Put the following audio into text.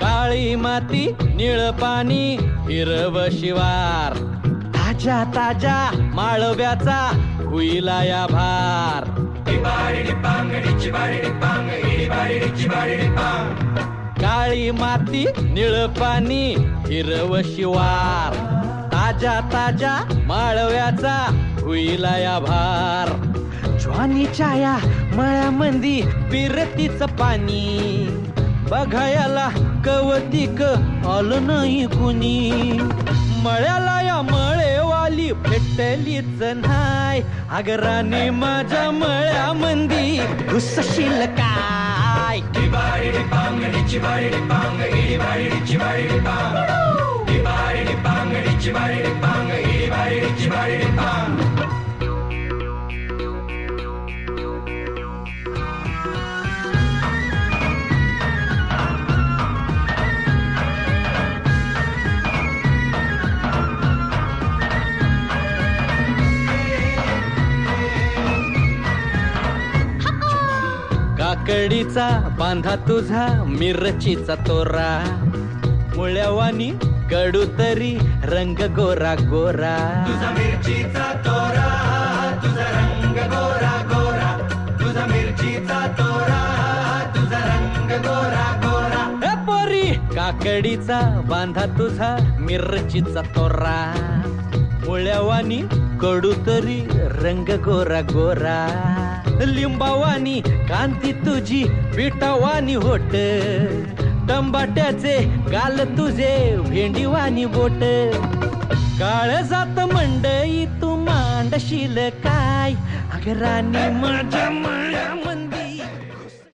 काळी माती निळ पाणी हिरव शिवार. ताज्या ताज्या माळव्याचा हुईला या भार. काळी माती निळ पाणी हिरव शिवार. ताज्या ताज्या माळव्याचा हुईला या भार. ज्वानीच्या या मळ्यामंदी पिरतीच पाणी. बघायला कवतिक आल नाही कुणी. मळ्याला या मळेवाली भेटलीच नाय अगराने माझ्या मळ्यामंदी घुसशील काय? काकडीचा बांधा तुझा मिरचीचा तोरा. मुळ्यावानी कडू तरी रंग गोरा गोरा. तुझा मिरचीचा तोरा तुझा रंग गोरा गोरा. तुझा मिरचीचा तोरा तुझा रंग गोरा गोरा. ए पोरी काकडीचा बांधा तुझा मिरचीचा तोरा. मुळ्यावानी कडूतरी रंग गोरा गोरा. लिंबावानी कांती तुझी पिठावानी होट. टंबाट्याचे गाल तुझे भेंडीवानी बोट. काळ जात मंडई तू मांडशील काय? अगरानी माझ्या